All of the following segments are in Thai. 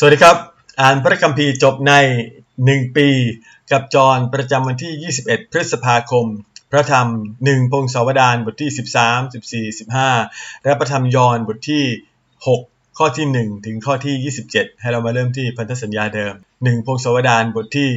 สวัสดีครับ อ่านพระคัมภีร์จบใน 1 ปี กับจอประจำวันที่ 21 พฤษภาคม พระธรรม 1 พงศาวดารบทที่ 13 14 15 และพระธรรมยอห์นบทที่ 6 ข้อที่ 1 ถึงข้อที่ 27 ให้เรามาเริ่มที่พันธสัญญาเดิม 1พงศาวดารบทที่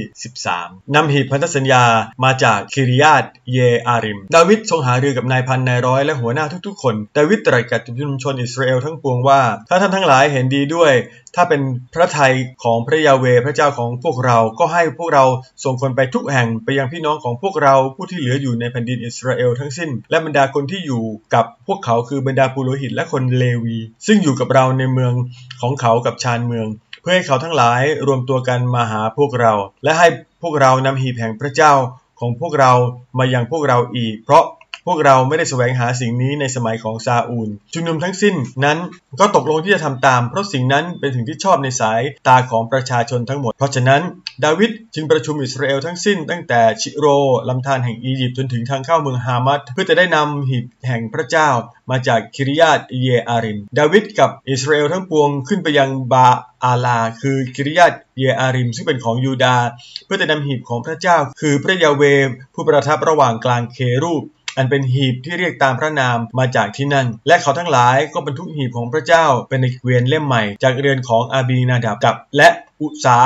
13นำหีบพันธสัญญามาจากคิริยาตเยอาริม ดาวิดทรงหารือกับนายพันนายร้อยและหัวหน้าทุกๆคน ดาวิดตรัสกับชุมชนอิสราเอลทั้งปวงว่า ถ้าท่านทั้งหลายเห็นดีด้วย ถ้าเป็นพระทัยของพระยาเวพระเจ้าของพวกเราก็ให้พวกเราส่งคนไปทุกแห่งไปยังพี่น้องของพวกเราผู้ที่เหลืออยู่ในแผ่นดินอิสราเอลทั้งสิ้น และบรรดาคนที่อยู่กับพวกเขาคือบรรดาปุโรหิตและคนเลวี ซึ่งอยู่กับเราในเมืองของเขากับชานเมือง เพื่อให้เขาทั้งหลายรวมตัวกันมาหาพวกเรา และให้พวกเรานำหีบแห่งพระเจ้าของพวกเรามายังพวกเราอีก เพราะ พวกเราไม่ได้แสวงหาสิ่งนี้ในสมัยของซาอูลชุมนุมทั้งสิ้นนั้นก็ตกลงที่จะทำตาม เพราะสิ่งนั้นเป็นสิ่งที่ชอบในสายตาของประชาชนทั้งหมด เพราะฉะนั้น ดาวิดจึงประชุมอิสราเอลทั้งสิ้น ตั้งแต่ชิโรลำธารแห่งอียิปต์จนถึงทางเข้าเมืองฮามัดเพื่อจะได้นำหีบแห่งพระเจ้ามาจากคิริยาตเยอาริม ดาวิดกับอิสราเอลทั้งปวงขึ้นไปยังบาอาลา คือคิริยาตเยอาริม ซึ่งเป็นของยูดา เพื่อจะนำหีบของพระเจ้า คือพระยาเวผู้ประทับระหว่างกลางเครูป อันเป็นหีบที่เรียกตามพระนามมาจากที่นั่น และเขาทั้งหลายก็บรรทุกหีบของพระเจ้าเป็นในเกวียนเล่มใหม่ จากเรือนของอาบีนาดับกับ และ อุสา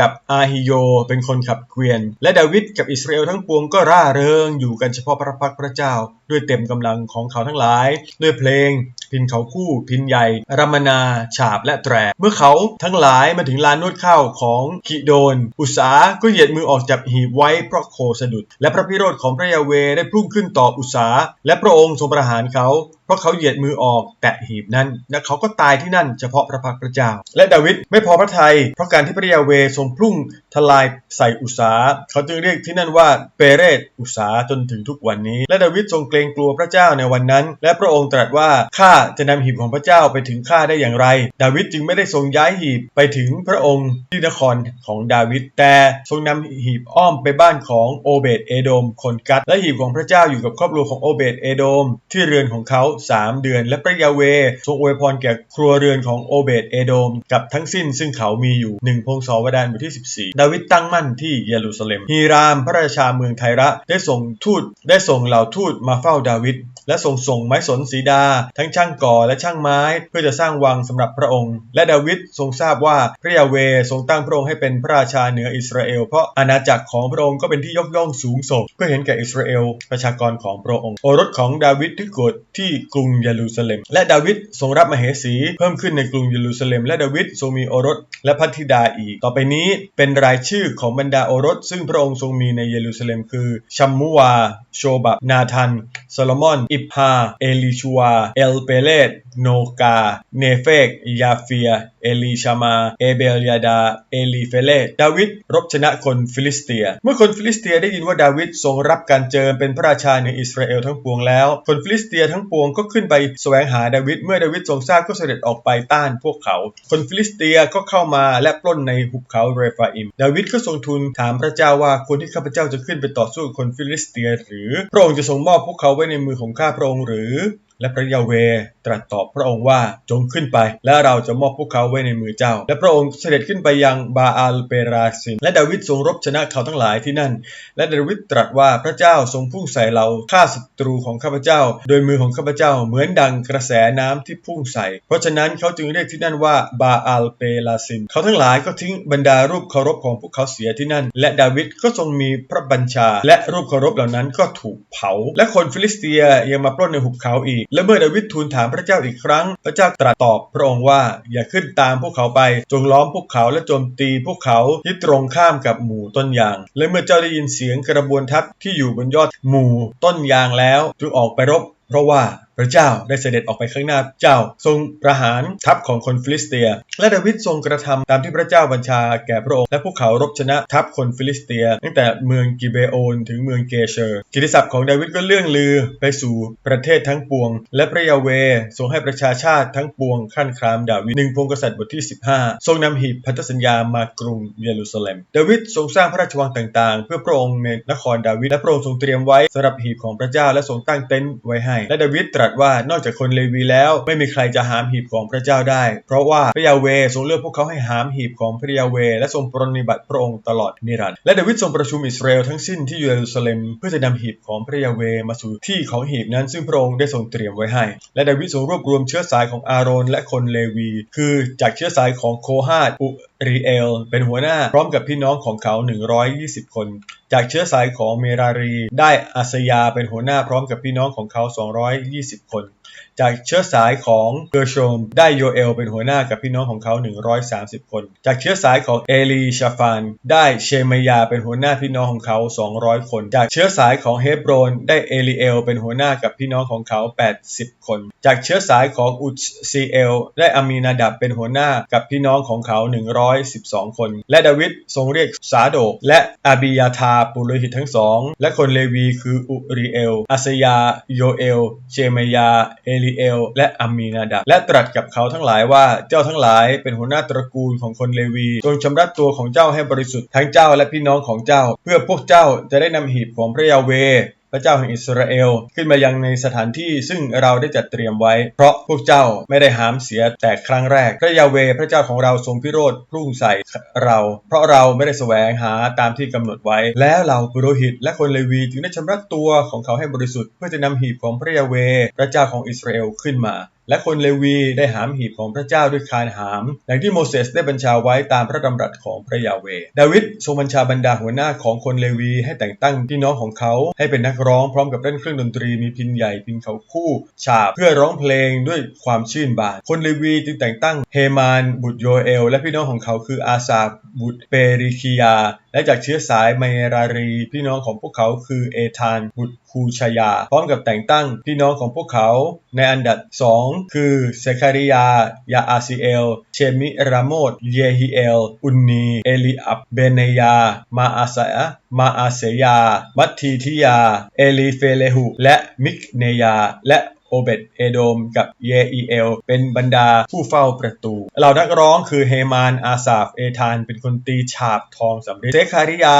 กับอาฮิโยเป็นคนขับเกวียน และดาวิดกับอิสราเอลทั้งปวงก็ร่าเริงอยู่กันเฉพาะพระพักพระเจ้า ด้วยเต็มกำลังของเขาทั้งหลาย ด้วยเพลง พินเขาคู่ พินใหญ่รัมนา ฉาบและแตร เมื่อเขาทั้งหลายมาถึงลานนวดข้าวของกิโดน อุสาก็เหยียดมือออกจากหีบไว้เพราะโคสะดุด และพระพิโรธของพระยาเวได้พุ่งขึ้นต่ออุสาและพระองค์ทรงประหารเขา ราะเขาเหยียดมือออกแตะหีบนั้น และเขาก็ตายที่นั่นเฉพาะพระพักตร์พระเจ้า และดาวิดไม่พอพระทัยเพราะการที่พระยาเวทรงพุ่งทลายใส่อุสาเขาจึงเรียกที่นั่นว่าเปเรตอุสาจนถึงทุกวันนี้ และดาวิดทรงเกรงกลัวพระเจ้าในวันนั้น และพระองค์ตรัสว่าข้าจะนำหีบของพระเจ้าไปถึงข้าได้อย่างไร ดาวิดจึงไม่ได้ทรงย้ายหีบไปถึงพระองค์ที่นครของดาวิดแต่ทรงนำหีบอ้อมไปบ้านของโอเบตเอโดมคนกัดและหีบของพระเจ้าอยู่กับครอบครัวของโอเบตเอโดมที่เรือนของเขา3เดือน และพระยาเวทรงอวยพรแก่ครัวเรือนของโอเบตเอโดม กับทั้งสิ้นซึ่งเขามีอยู่หนึ่งพงศาวดารบทที่ 14 ดาวิดตั้งมั่นที่เยรูซาเล็มฮีรามพระราชาเมืองไทระได้ส่งทูตได้ส่งเหล่าทูตมาเฝ้าดาวิด และส่งส่งไม้สนสีดา ทั้งช่างก่อและช่างไม้ เพื่อจะสร้างวังสำหรับพระองค์ และดาวิดทรงทราบว่าพระยาเวทรงตั้งพระองค์ให้เป็นพระราชาเหนืออิสราเอลเพราะอาณาจักรของพระองค์ก็เป็นที่ยกย่องสูงส่งเพื่อเห็นแก่อิสราเอลประชากรของพระองค์ โอรสของดาวิดที่เกิดที่กรุงเยรูซาเล็ม และดาวิดทรงรับมเหสีเพิ่มขึ้นในกรุงเยรูซาเล็ม และดาวิดทรงมีโอรสและพัทธิดาอีก ต่อไปนี้เป็นรายชื่อของบรรดาโอรส ซึ่งพระองค์ทรงมีในเยรูซาเล็ม คือ ชัมมุวา โชบับ นาทัน โซโลมอนอิพาเอลิชัว เอลเปเลต โนกา เนเฟก ยาเฟีย เอลีชามา เอเบลยาดา เอลีเฟเลตดาวิดรบชนะคนฟิลิสเตีย เมื่อคนฟิลิสเตียได้ยินว่าดาวิดทรงรับการเจิมเป็นพระราชาในอิสราเอลทั้งปวงแล้ว คนฟิลิสเตียทั้งปวงก็ขึ้นไปแสวงหาดาวิด เมื่อดาวิดทรงทราบก็เสด็จออกไปต้านพวกเขา คนฟิลิสเตียก็เข้ามาและปล้นในหุบเขาเรฟาอิม ดาวิดก็ทรงทูลถามพระเจ้าว่าควรที่ข้าพเจ้าจะขึ้นไปต่อสู้กับคนฟิลิสเตีย หรือพระองค์จะทรงมอบพวกเขาไว้ในมือของข้าพระองค์หรือ และพระยาเวตรัสตอบพระองค์ว่าจงขึ้นไป และเราจะมอบพวกเขาไว้ในมือเจ้า และพระองค์เสด็จขึ้นไปยังบาอาลเปราซิน และดาวิดทรงรบชนะเขาทั้งหลายที่นั่น และดาวิดตรัสว่าพระเจ้าทรงพุ่งใส่เราฆ่าศัตรูของข้าพเจ้า โดยมือของข้าพเจ้าเหมือนดังกระแสน้ำที่พุ่งใส่ เพราะฉะนั้นเขาจึงเรียกที่นั่นว่าบาอาลเปราซิน เขาทั้งหลายก็ทิ้งบรรดารูปเคารพของพวกเขาเสียที่นั่น และดาวิดก็ทรงมีพระบัญชา และรูปเคารพเหล่านั้นก็ถูกเผา และคนฟิลิสเตียยังมาปล้นในหุบเขาอีก และเมื่อดาวิดทูลถามพระเจ้าอีกครั้ง พระเจ้าตรัสตอบพระองค์ว่า อย่าขึ้นตามพวกเขาไป จงล้อมพวกเขาและโจมตีพวกเขาที่ตรงข้ามกับหมู่ต้นยาง และเมื่อเจ้าได้ยินเสียงกระบวนทัพที่อยู่บนยอดหมู่ต้นยางแล้วจึงออกไปรบ เพราะว่าพระเจ้าได้เสด็จออกไปข้างหน้าเจ้า ทรงประหารทัพของคนฟิลิสเตีย และดาวิดทรงกระทำตามที่พระเจ้าบัญชาแก่พระองค์และพวกเขารบชนะทัพคนฟิลิสเตีย ตั้งแต่เมืองกิเบโอนถึงเมืองเกเชอร์กิติศัพท์ของดาวิดก็เลื่องลือไปสู่ประเทศทั้งปวง และพระยาเวทรงให้ประชาชาติทั้งปวงขั้นครามดาวิดหนึ่งพงกษัตริย์บทที่ 15 ทรงนำหีบพันธสัญญามากรุงเยรูซาเล็ม ดาวิดทรงสร้างพระราชวังต่างๆ เพื่อพระองค์ในนครดาวิดและพระองค์ทรงเตรียมไว้สำหรับหีบของพระเจ้าและทรงตั้งเต็นท์ไว้ให้และดาวิดตรัสรัสว่านอกจากคนเลวีแล้วไม่มีใครจะหามหีบของพระเจ้าได้ เพราะว่าพระยาเวทรงเลือกพวกเขาให้หามหีบของพระยาเว และทรงปรนนิบัติพระองค์ตลอดนิรันดร์และดาวิดทรงประชุมอิสราเอลทั้งสิ้นที่เยรูซาเล็มเพื่อจะนำหีบของพระยาเวมาสู่ที่ของหีบนั้นซึ่งพระองค์ได้ทรงเตรียมไว้ให้ และดาวิดทรงรวบรวมเชื้อสายของอาโรนและคนเลวี คือจากเชื้อสายของโคฮาตอุรีเอลเป็นหัวหน้าพร้อมกับพี่น้องของเขา 120 คน จากเชื้อสายของเมรารี ได้อาสยาเป็นหัวหน้าพร้อมกับพี่น้องของเขา 220 คนจากเชื้อสายของเกอร์โชมได้โยเอลเป็นหัวหน้ากับพี่น้องของเขา 130 คน จากเชื้อสายของเอลีชาฟานได้เชมายาเป็นหัวหน้าพี่น้องของเขา 200 คน จากเชื้อสายของเฮบโรนได้เอลีเอลเป็นหัวหน้ากับพี่น้องของเขา 80 คน จากเชื้อสายของอุซีเอลได้อามีนาดับเป็นหัวหน้ากับพี่น้องของเขา 112 คน และดาวิดทรงเรียกสาโดก และอาบิยาธาปุโรหิตทั้งสอง และคนเลวีคืออุริเอลอัสยาโยเอล เชมายาเอลีเอลและอามีนาดับและตรัสกับเขาทั้งหลายว่าเจ้าทั้งหลายเป็นหัวหน้าตระกูลของคนเลวีจงชำระตัวของเจ้าให้บริสุทธิ์ทั้งเจ้าและพี่น้องของเจ้า เพื่อพวกเจ้าจะได้นำหีบของพระยาเว พระเจ้าแห่งอิสราเอล ขึ้นมายังในสถานที่ซึ่งเราได้จัดเตรียมไว้ เพราะพวกเจ้าไม่ได้หามเสียแต่ครั้งแรก พระยาเวพระเจ้าของเราทรงพิโรธพุ่งใส่เรา เพราะเราไม่ได้แสวงหาตามที่กำหนดไว้ แล้วเราปุโรหิตและคนเลวีจึงได้ชำระตัวของเขาให้บริสุทธิ์เพื่อจะนำหีบของพระยาเวพระเจ้าของอิสราเอลขึ้นมา และคนเลวีได้หามหีบของพระเจ้าด้วยคานหาม อย่างที่โมเสสได้บัญชาไว้ตามพระดำรัสของพระยาเว ดาวิดทรงบัญชาบรรดาหัวหน้าของคนเลวีให้แต่งตั้งพี่น้องของเขา ให้เป็นนักร้องพร้อมกับเล่นเครื่องดนตรีมีพินใหญ่พินเขาคู่ ฉาบเพื่อร้องเพลงด้วยความชื่นบาน คนเลวีจึงแต่งตั้งเฮมานบุตรโยเอล และพี่น้องของเขาคืออาซาบุตรเปริคิยา และจากเชื้อสายเมรารี พี่น้องของพวกเขาคือเอธานบุตรคูชยา พร้อมกับแต่งตั้งพี่น้องของพวกเขา ในอันดับสองคือเซคาริยา ยาอาซิเอล เชมิรามดเยฮิเอล อุนนี เอลิอับ เบเนยา มาอาสยมาอาเซยา มัตทีทิยา เอลีเฟเลหุ และมิกเนยา และ โอเบตเอโดม กับเยอีเอล เป็นบรรดาผู้เฝ้าประตู เหล่านักร้องคือเฮมาน อาซาฟ เอธาน เป็นคนตีฉาบทองสำริดเซคาริยา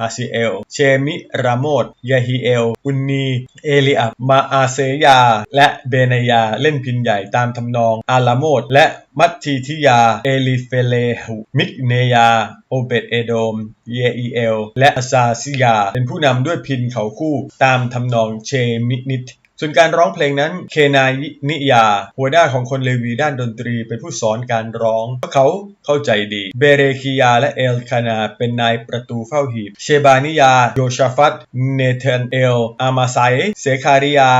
อาซิเอล เชมิ รามดยาฮิเอล อุนนี เอลิอับ มาอาเซยา และเบเนยา เล่นพินใหญ่ตามทำนอง อาลามด และมัตทีทิยา เอลิเฟเลหุมิกเนยา โอเบตเอโดม เยอีเอล และอาซาซิยา เป็นผู้นำด้วยพินเขาคู่ตามทำนองเชมินิต ส่วนการร้องเพลงนั้น เคนายนิยา หัวหน้าของคนเลวีด้านดนตรีเป็นผู้สอนการร้องเพราะเขาเข้าใจดี เบเรคิยาและเอลคานา เป็นนายประตูเฝ้าหีบ เชบานิยา โยชาฟัตเนเธนเอล อามาไซเซคาริยา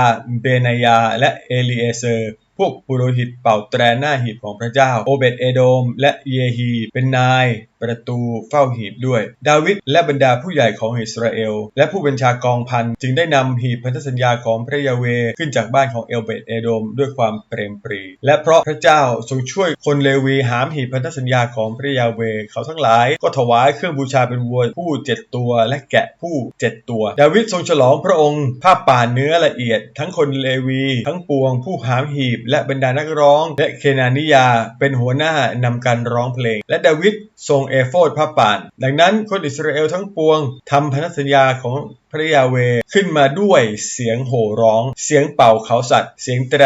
เบนายา และเอลีเอเซอร์พวกปุโรหิตเป่าแตรหน้าหีบของพระเจ้า โอเบตเอโดม และเยฮี เป็นนายประตูเฝ้าหีบด้วย ดาวิดและบรรดาผู้ใหญ่ของอิสราเอล และผู้บัญชากองพันจึงได้นำหีบพันธสัญญาของพระยาเวขึ้นจากบ้านของเอลเบตเอโดมด้วยความเปรมปรี และเพราะพระเจ้าทรงช่วยคนเลวีหามหีบพันธสัญญาของพระยาเวเขาทั้งหลาย ก็ถวายเครื่องบูชาเป็นวัวผู้เจ็ดตัว และแกะผู้เจ็ดตัว ดาวิดทรงฉลองพระองค์ผ้าป่าเนื้อละเอียด ทั้งคนเลวี ทั้งปวง ผู้หามหีบ และบรรดานักร้อง และเคนานิยาเป็นหัวหน้านำการร้องเพลง และดาวิดทรงเอโฟดผ้าป่าน ดังนั้นคนอิสราเอลทั้งปวงทำพันธสัญญาของพระยาเวขึ้นมาด้วยเสียงโห่ร้อง เสียงเป่าเขาสัตว์ เสียงแตร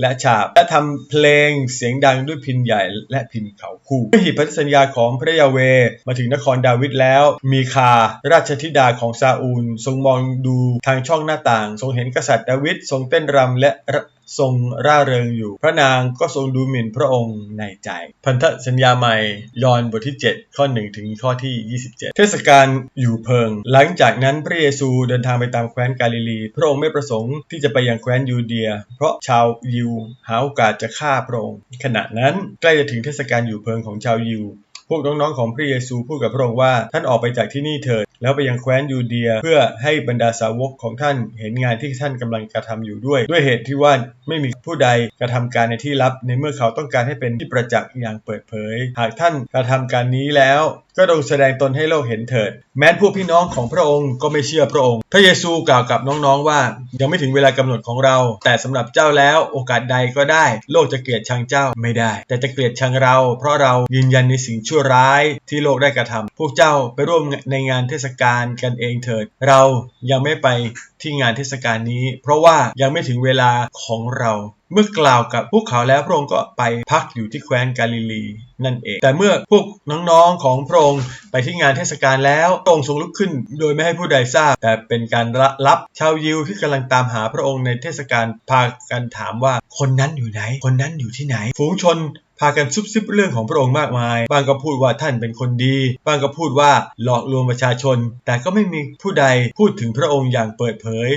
และฉาบ และทำเพลงเสียงดังด้วยพินใหญ่และพินเขาคู่เมื่อหีบพันธสัญญาของพระยาเวมาถึงนครดาวิดแล้ว มีคาราชธิดาของซาอูล ทรงมองดูทางช่องหน้าต่าง ทรงเห็นกษัตริย์ดาวิดทรงเต้นรำและทรงร่าเริงอยู่ พระนางก็ทรงดูหมิ่นพระองค์ในใจ พันธสัญญาใหม่ยอนบทที่7 ข้อ 1 ถึงข้อที่ 27 เทศกาลอยู่เพิง หลังจากนั้นพระเยซูเดินทางไปตามแคว้นกาลิลี พระองค์ไม่ประสงค์ที่จะไปยังแคว้นยูเดีย เพราะชาวยิวหาโอกาสจะฆ่าพระองค์ขณะนั้นใกล้จะถึงเทศกาลอยู่เพิงของชาวยิวพวกน้องๆของพระเยซูพูดกับพระองค์ว่าท่านออกไปจากที่นี่เถิด แล้วไปยังแคว้นยูเดีย เพื่อให้บรรดาสาวกของท่านเห็นงานที่ท่านกำลังกระทำอยู่ด้วย ด้วยเหตุที่ว่าไม่มีผู้ใดกระทำการในที่ลับ ในเมื่อเขาต้องการให้เป็นที่ประจักษ์อย่างเปิดเผย หากท่านกระทำการนี้แล้ว ก็ดงแสดงตนให้โลกเห็นเถิด แม้นผู้พี่น้องของพระองค์ก็ไม่เชื่อพระองค์ พระเยซูกล่าวกับน้องๆว่า ยังไม่ถึงเวลากำหนดของเรา แต่สำหรับเจ้าแล้วโอกาสใดก็ได้ โลกจะเกลียดชังเจ้าไม่ได้ แต่จะเกลียดชังเรา เพราะเรายืนยันในสิ่งชั่วชั่วร้ายที่โลกได้กระทำพวกเจ้าไปร่วมในงานเทศกาลกันเองเถิด เรายังไม่ไปที่งานเทศกาลนี้ เพราะว่ายังไม่ถึงเวลาของเราเมื่อกล่าวกับพวกเขาแล้วพระองค์ก็ไปพักอยู่ที่แคว้นกาลิลีนั่นเอง แต่เมื่อพวกน้องๆของพระองค์ไปที่งานเทศกาลแล้วพระองค์ทรงลุกขึ้น โดยไม่ให้ผู้ใดทราบ แต่เป็นการรับชาวยิวที่กำลังตามหาพระองค์ในเทศกาลพากันถามว่าคนนั้นอยู่ไหน คนนั้นอยู่ที่ไหน ฝูงชน พากันซุบซิบเรื่องของพระองค์มากมาย บางก็พูดว่าท่านเป็นคนดี บางก็พูดว่าหลอกลวงประชาชน แต่ก็ไม่มีผู้ใดพูดถึงพระองค์อย่างเปิดเผย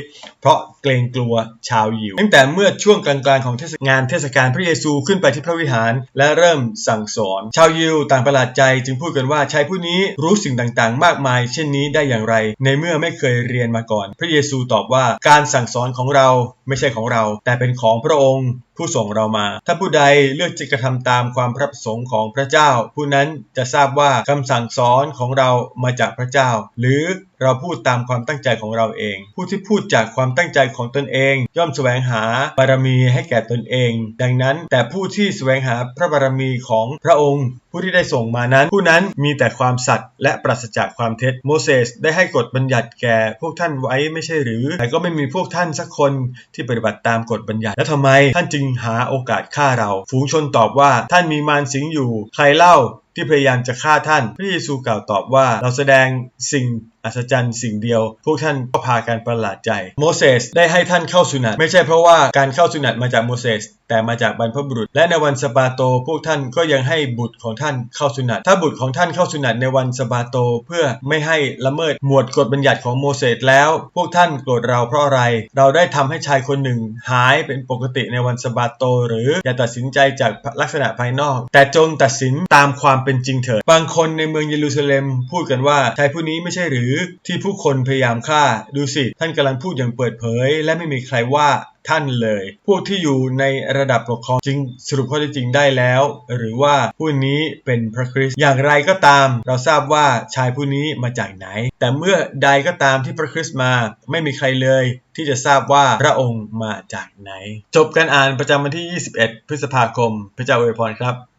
เพราะเกรงกลัวชาวยิว ตั้งแต่เมื่อช่วงกลางๆของเทศงานเทศกาลพระเยซูขึ้นไปที่พระวิหาร และเริ่มสั่งสอน ชาวยิวต่างประหลาดใจจึงพูดกันว่าชายผู้นี้รู้สิ่งต่างๆ มากมาย เช่นนี้ได้อย่างไร ในเมื่อไม่เคยเรียนมาก่อน พระเยซูตอบว่าการสั่งสอนของเราไม่ใช่ของเรา แต่เป็นของพระองค์ผู้ส่งเรามา ถ้าผู้ใดเลือกจะกระทำตามความพระประสงค์ของพระเจ้า ผู้นั้นจะทราบว่าคำสั่งสอนของเรามาจากพระเจ้า หรือ เราพูดตามความตั้งใจของเราเอง ผู้ที่พูดจากความตั้งใจของตนเอง ย่อมแสวงหาบารมีให้แก่ตนเอง ดังนั้น แต่ผู้ที่แสวงหาพระบารมีของพระองค์ ผู้ที่ได้ส่งมานั้น ผู้นั้นมีแต่ความสัตย์และปราศจากความเท็จโมเสสได้ให้กฎบัญญัติแก่พวกท่านไว้ไม่ใช่หรือ แต่ก็ไม่มีพวกท่านสักคนที่ปฏิบัติตามกฎบัญญัติ แล้วทำไมท่านจึงหาโอกาสฆ่าเรา ฝูงชนตอบว่าท่านมีมารสิงอยู่ ใครเล่าที่พยายามจะฆ่าท่าน พระเยซูกล่าวตอบว่าเราแสดงสิ่งอัศจรรย์สิ่งเดียว พวกท่านก็พากันประหลาดใจ โมเสสได้ให้ท่านเข้าสุนัตไม่ใช่เพราะว่าการเข้าสุนัตมาจากโมเสสแต่มาจากบรรพบุรุษ และในวันสะบาโต พวกท่านก็ยังให้บุตรของท่านเข้าสุนัตถ้าบุตรของท่านเข้าสุนัตในวันสะบาโตเพื่อไม่ให้ละเมิดหมวดกฎบัญญัติของโมเสสแล้ว พวกท่านโกรธเราเพราะอะไร เราได้ทำให้ชายคนหนึ่งหายเป็นปกติในวันสะบาโต หรืออย่าตัดสินใจจากลักษณะภายนอก แต่จงตัดสินตามความเป็นจริงเถิดบางคนในเมืองเยรูซาเล็มพูดกันว่าชายผู้นี้ไม่ใช่หรือรือที่ผู้คนพยายามฆ่า ดูสิ ท่านกำลังพูดอย่างเปิดเผย และไม่มีใครว่าท่านเลย พวกที่อยู่ในระดับปกครองจึงสรุปข้อเท็จจริงได้แล้ว หรือว่าผู้นี้เป็นพระคริสต์อย่างไรก็ตาม เราทราบว่าชายผู้นี้มาจากไหน แต่เมื่อใดก็ตามที่พระคริสต์มาไม่มีใครเลย ที่จะทราบว่าพระองค์มาจากไหน จบการอ่านประจำวันที่ 21 พฤษภาคม พระเจ้าอวยพรครับ